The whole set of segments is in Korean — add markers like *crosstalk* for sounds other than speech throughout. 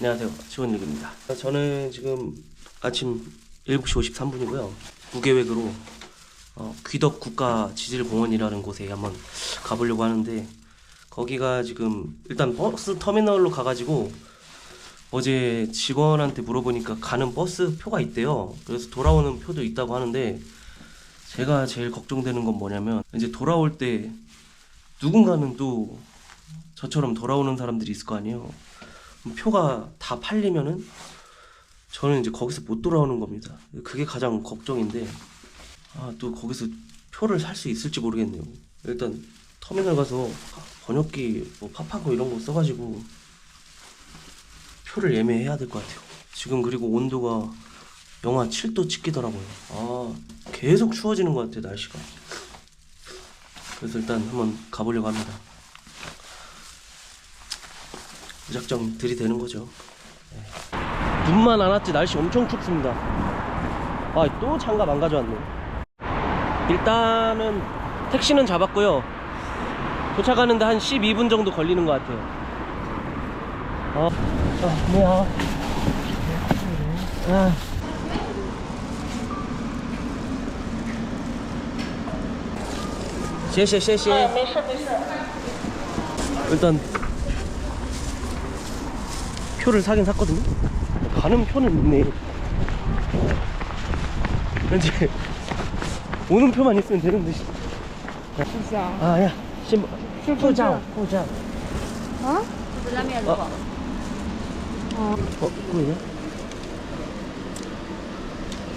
안녕하세요. 지원일입니다. 저는 지금 아침 7시 53분이고요. 무계획으로 어, 귀덕 국가 지질 공원이라는 곳에 한번 가보려고 하는데 거기가 지금 일단 버스 터미널로 가가지고 어제 직원한테 물어보니까 가는 버스 표가 있대요. 그래서 돌아오는 표도 있다고 하는데 제가 제일 걱정되는 건 뭐냐면 이제 돌아올 때 누군가는 또 저처럼 돌아오는 사람들이 있을 거 아니에요. 표가 다 팔리면은 저는 이제 거기서 못 돌아오는 겁니다. 그게 가장 걱정인데 아 또 거기서 표를 살 수 있을지 모르겠네요. 일단 터미널 가서 번역기 뭐 팝하고 이런 거 써가지고 표를 예매해야 될 것 같아요. 지금 그리고 온도가 영하 7도 찍히더라고요. 아 계속 추워지는 것 같아요 날씨가. 그래서 일단 한번 가보려고 합니다. 무작정 들이 되는 거죠. 예. 눈만 안 왔지 날씨 엄청 춥습니다. 아또 장갑 안 가져왔네. 일단은 택시는 잡았고요. 도착하는데 한 12분 정도 걸리는 것 같아요. 어, 어, 예. 아, 아 뭐야? 아. 쉐쉐쉐쉐. 일단 표를 사긴 샀거든요 가는 표는 있네 왠지 오는 표만 있으면 되는데 진짜 아야 신부 포장 포장 어? 라면 어? 어? 어? 그거예요?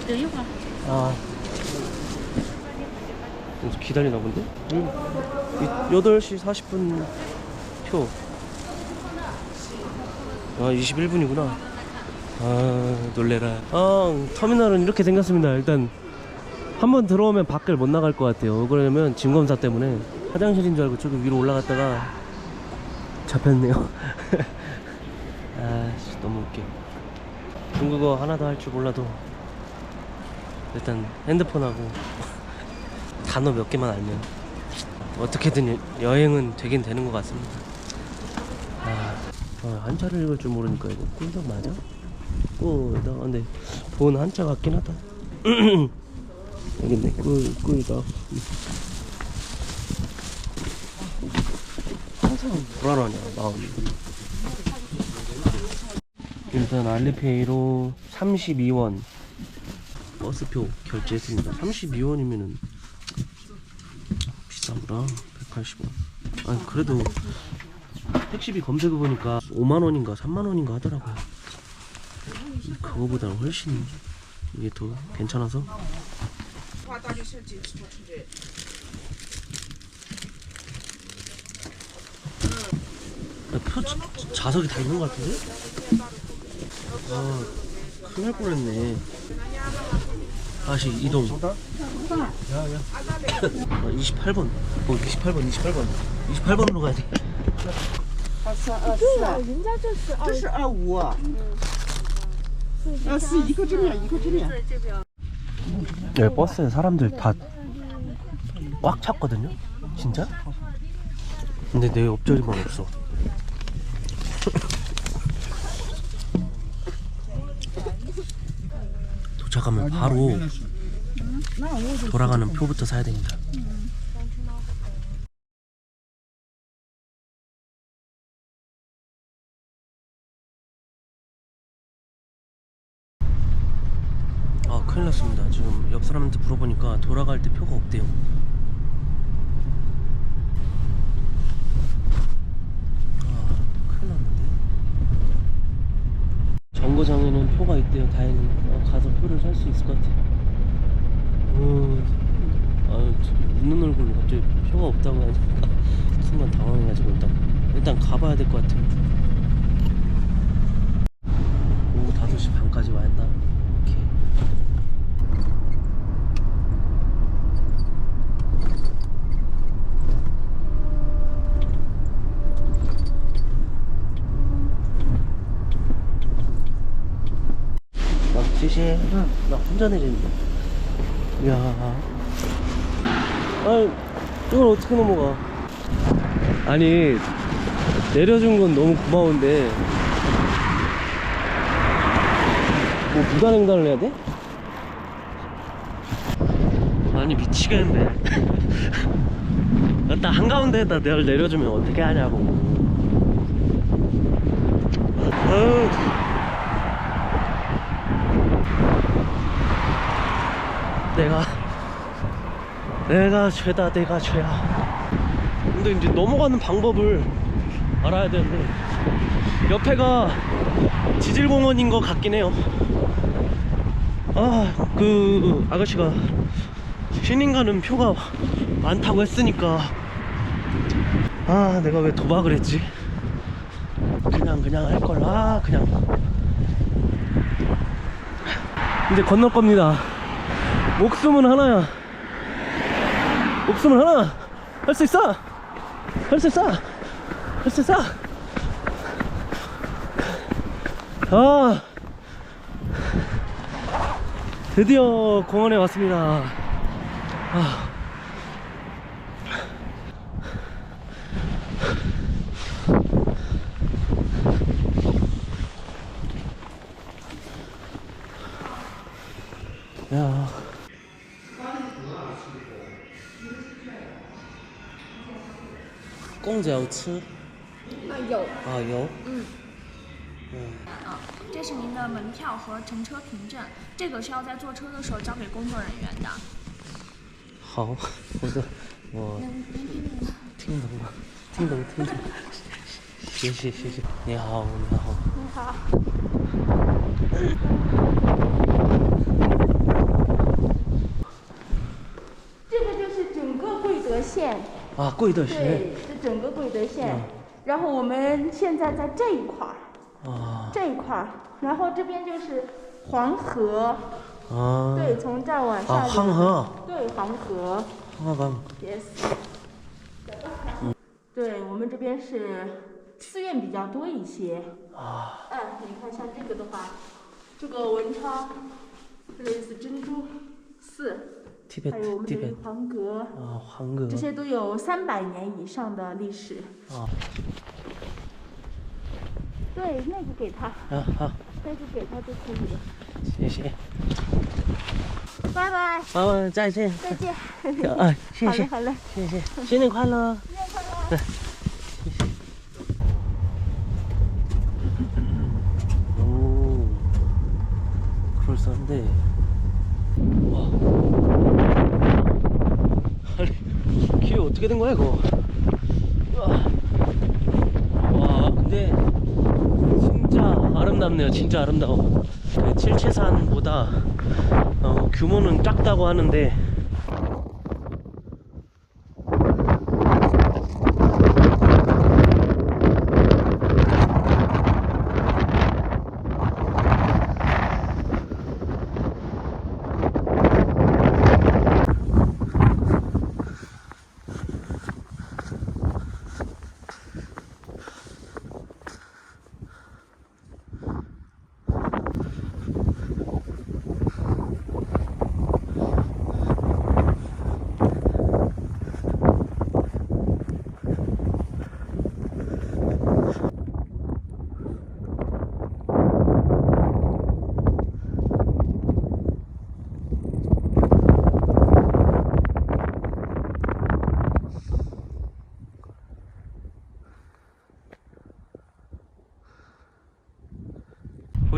기다려봐 아 기다리나 본데? 음. 8시 40분 표 아, 21분이구나. 아, 놀래라. 아, 터미널은 이렇게 생겼습니다. 일단, 한번 들어오면 밖을 못 나갈 것 같아요. 그러면 짐 검사 때문에 화장실인 줄 알고 저기 위로 올라갔다가 잡혔네요. *laughs* 아, 씨, 너무 웃겨. 중국어 하나도 할 줄 몰라도 일단 핸드폰하고 *laughs* 단어 몇 개만 알면 어떻게든 여- 여행은 되긴 되는 것 같습니다. 아, 어, 한자를 읽을 줄 모르니까 이거 꿀덕 맞아? 꿀덕. 근데 본 한자 같긴 하다. *clears throat* 여기 있네. 꿀, 꿀덕. 항상 불안하냐, 마음이. 일단 알리페이로 32원 버스표 결제했습니다. 32원이면은 비싸구나. 180원. 아니 그래도 택시비 검색해 보니까 5만 원인가 3만 원인가 하더라고요. 그거보다는 훨씬 이게 더 괜찮아서. 아, 표 자- 자석이 다 있는 것 같은데? 아, 큰일 날 뻔했네. 다시 이동. 야야. 아, 28번. 어, 28번, 28번. 28번으로 가야 돼. 人家这是这是二五，啊，是一个这面，一个这面。 네, 버스에 사람들 다 꽉 찼거든요. 진짜? 근데 내 옆자리만 없어. *laughs* 도착하면 바로 돌아가는 표부터 사야 됩니다. 옆 사람한테 물어보니까 돌아갈 때 표가 없대요. 아 큰일 났는데? 정거장에는 표가 있대요. 다행히. 어, 가서 표를 살 수 있을 것 같아 어, 아 웃는 얼굴로 갑자기 표가 없다고 하니까 *laughs* 순간 당황해가지고 일단 일단 가봐야 될 것 같아요. 오후 5시 반까지 와야 한다 오케이 나谢谢. 나 혼자 내리는데. 이야. 아니, 이걸 어떻게 넘어가? 아니, 내려준 건 너무 고마운데, 뭐 무단횡단을 해야 돼? 아니 미치겠네 *laughs* 나 한가운데에다 내려주면 어떻게 하냐고 아유. 내가 내가 죄다 내가 죄야. 근데 이제 넘어가는 방법을 알아야 되는데 옆에가 지질공원인 것 같긴 해요. 아 그 아가씨가 신인 가는 표가 많다고 했으니까. 아 내가 왜 도박을 했지? 그냥 그냥 할걸. 아 그냥. 이제 건널 겁니다 목숨은 하나야. 목숨은 하나. 할 수 있어. 할 수 있어. 할 수 있어. 아. 드디어 공원에 왔습니다. 아. 공交吃？啊，有。啊有？嗯。这是您的门票和乘车凭证，这个是要在坐车的时候交给工作人员的。好 *laughs* 我的我听懂了听懂听懂。谢谢谢谢你好你好。你好。这个就是整个贵德县，啊贵德县对鞋，这整个贵德县。嗯。然后我们现在在这一块儿，啊。这一块儿，然后这边就是黄河，啊。对，从这儿往啊下流。黄河。对，黄河。黄河，yes。对我们这边是寺院比较多一些。啊。嗯，你看像这个的话，这个文昌，类似珍珠寺，还有我们这个黄阁啊，黄阁这些都有三百年以上的历史。啊。对，那个给他。啊，好，那就给他就可以了。谢谢。拜拜，拜拜，再见，再见，哎，*laughs* 谢谢，好嘞，好嘞，谢谢，新年快乐，新年快乐，对。 길 어떻게 된 거야 이거. 와 근데 진짜 아름답네요. 진짜 아름다워. 그 칠채산보다 어, 규모는 작다고 하는데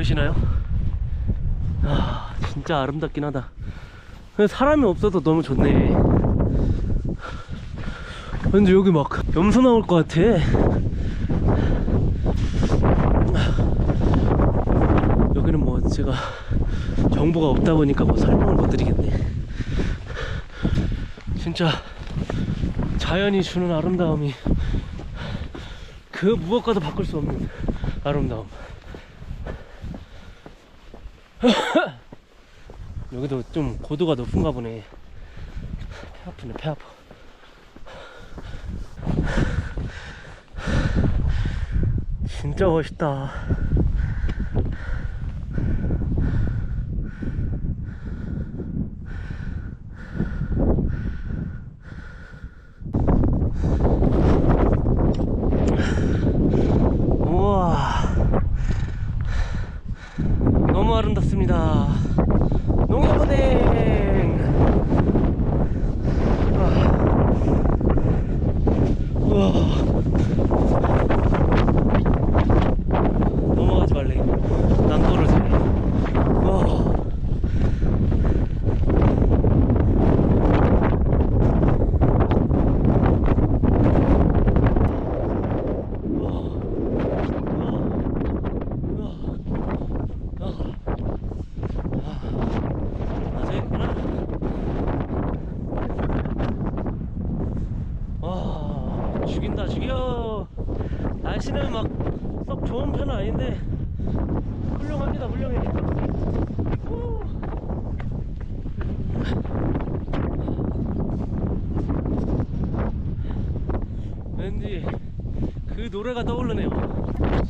보이시나요? 아 진짜 아름답긴 하다. 사람이 없어도 너무 좋네. 왠지 여기 막 염소 나올 것 같아. 여기는 뭐 제가 정보가 없다 보니까 뭐 설명을 못 드리겠네. 진짜 자연이 주는 아름다움이 그 무엇과도 바꿀 수 없는 아름다움 *laughs* 여기도 좀 고도가 높은가 보네. 배 아프네, 배 아파. 진짜 멋있다. 우와. 너무 너무 아름답습니다. 농협은행. 아. 우와. 넘어가지 말래. 난 떨어지네. 와. 아, 저기 있구나. 와, 죽인다, 죽여. 날씨는 막 썩 좋은 편은 아닌데, 훌륭합니다, 훌륭해. 후. 왠지 그 노래가 떠오르네요.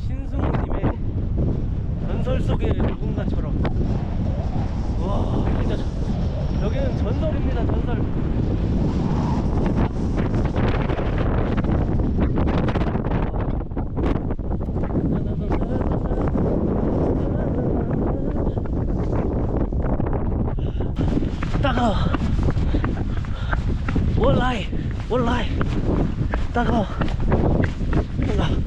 신승우님의 전설 속의 누군가처럼. 와, 진짜 저- 여기는 전설입니다, 전설. 따가워. 원라이, 원라이. 따가워. 따가워.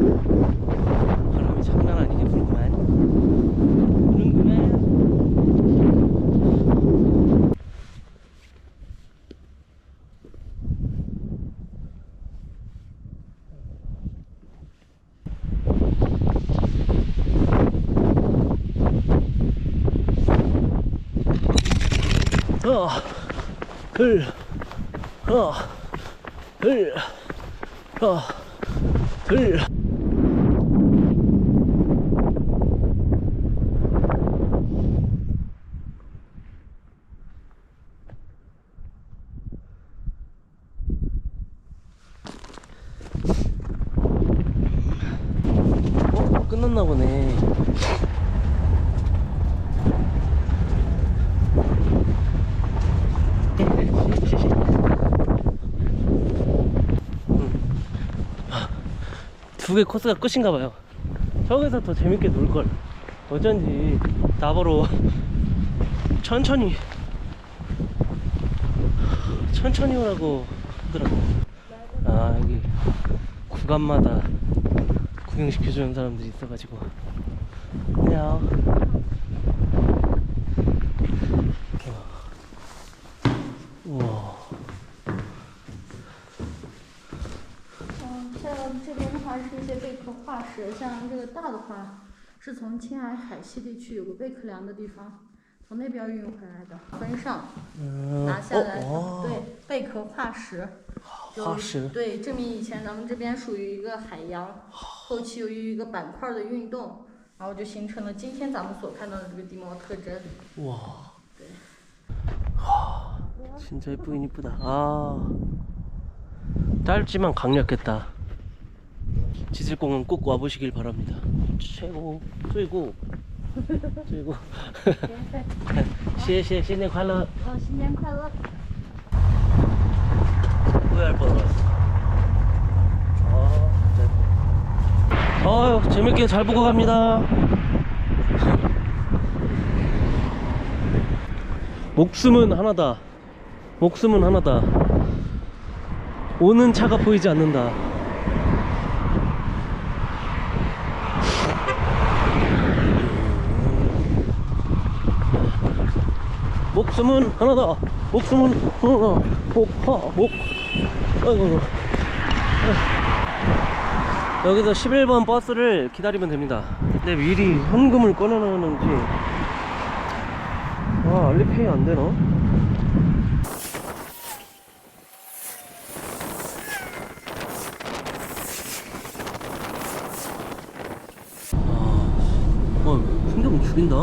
바람이 장난 아니게 불구만 부는구만 어, 흘, 어, 흘, 어, 흘. 어? 끝났나 보네. 두 개 코스가 끝인가 봐요. 저기서 더 재밌게 놀 걸. 어쩐지 나보러 천천히 천천히 오라고 하더라고. 아 여기 구간마다 구경시켜주는 사람들이 있어가지고. 안녕. 우와. 嗯，像这边的话是一些贝壳化石，像这个大的话是从青海海西地区有个贝壳梁的地方，从那边运回来的，分上嗯拿下来的，哦，对，贝壳化石。有化石对，证明以前咱们这边属于一个海洋， 后期由于一个板块的运动，然后就形成了今天咱们所看到的这个地貌特征。 우와. 와, 진짜 예쁘긴 이쁘다. 아, 짧지만 강력했다. 지질공은 꼭 와보시길 바랍니다. 최고, 최고, 최고. 谢谢，新年快乐。好，新年快乐！ 후회할 뻔했어. 아유, 재밌게 잘 보고 갑니다. 목숨은 하나다. 목숨은 하나다. 오는 차가 보이지 않는다. 목숨은 하나다. 목숨은 하나다. 목, 하, 목. 아이고. 여기서 11번 버스를 기다리면 됩니다. 근데 미리 현금을 꺼내놓는지. 아 알리페이 안되나? 아, 와 풍경 죽인다.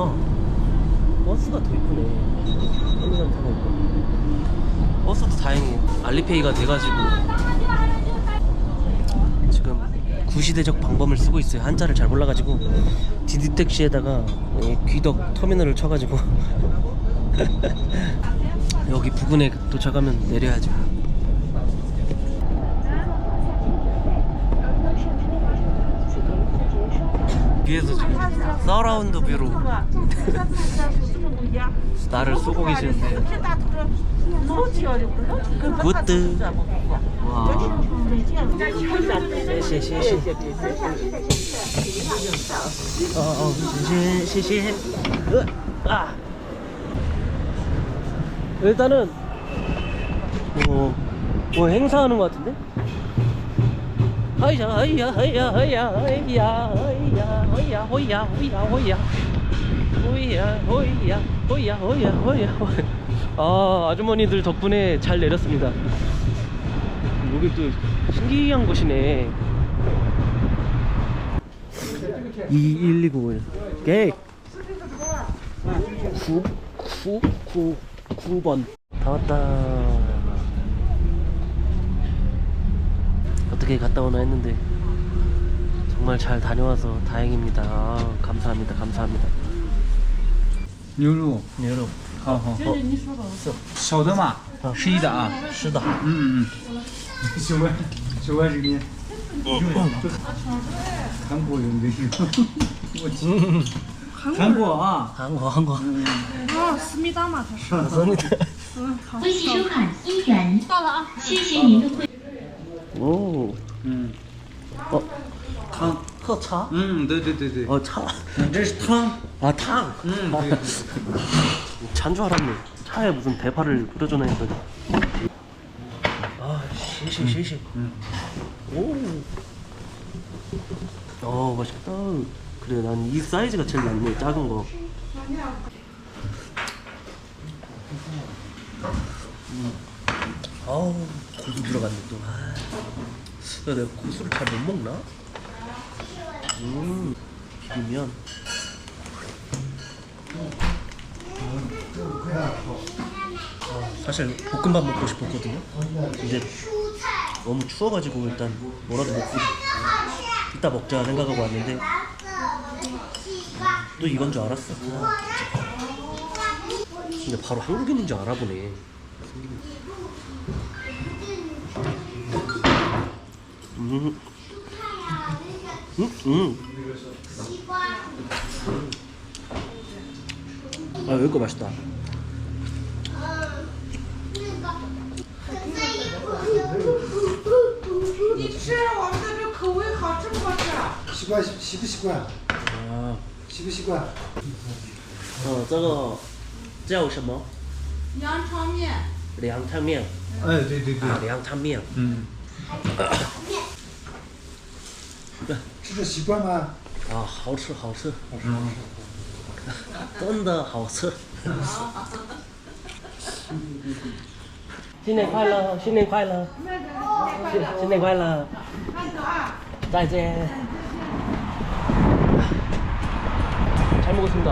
버스가 더 이쁘네. 버스도 다행이에요 알리페이가 돼가지고. 구시대적 방법을 쓰고 있어요. 한자를 잘 몰라가지고 디디택시에다가 예, 귀덕 터미널을 쳐가지고 *laughs* 여기 부근에 도착하면 내려야죠. 뒤에서 지금 서라운드 뷰로 *laughs* 나를 쏘고 계시는데. 굿드. 와. 일단은 뭐, 뭐 행사하는 것 같은데? 하이야 하이야 하이야 하이야 하이야 하이야 하이야 하이야 하이야. 호이야 호이야 호이야 호이야 호이야 아 아주머니들 덕분에 잘 내렸습니다. 여기 또 신기한 곳이네. 21291 오케이 9 9 9 9번. 다 왔다. 어떻게 갔다 오나 했는데 정말 잘 다녀와서 다행입니다. 아, 감사합니다 감사합니다 牛肉，牛肉，好好好，走，小的嘛，十一的啊，十的，嗯嗯嗯，小外，小外这边，韩国人的，我韩国啊，韩国韩国，哦，思密达嘛，他说，思密达，嗯，微信收款一元，到了啊，谢谢您的会，哦，嗯，好，汤。 喝茶 嗯，对对对对， 어 차. 嗯这是汤， 아 탕. 嗯，对， 잔 줄 알았네. 차에 무슨 대파를 뿌려주나 했더니. 아, 시시 시시. 음. 오. 어, 맛있겠다. 그래, 난 이 사이즈가 제일 낫네. 작은 거. 음. 아우, 고수 들어갔네 또. 아. 야, 내가 고수를 잘 못 먹나? 음, 비비면. 사실 볶음밥 먹고 싶었거든요. 근데 너무 추워가지고 일단 뭐라도 먹고 이따 먹자 생각하고 왔는데 또 이건 줄 알았어. 근데 바로 한국인인 줄 알아보네. 음, 응? 응. 아, 여기 거 맛있다. 시과 시시과 시시과. 어, 这个叫什么?凉汤面。凉汤面。哎，对对对。啊，凉汤面。嗯。吃的习惯吗？啊，好吃好吃，嗯，真*laughs* 的好吃。新年快乐，新年快乐，新新年快乐，再见。잘 먹었습니다.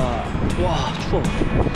와 추워.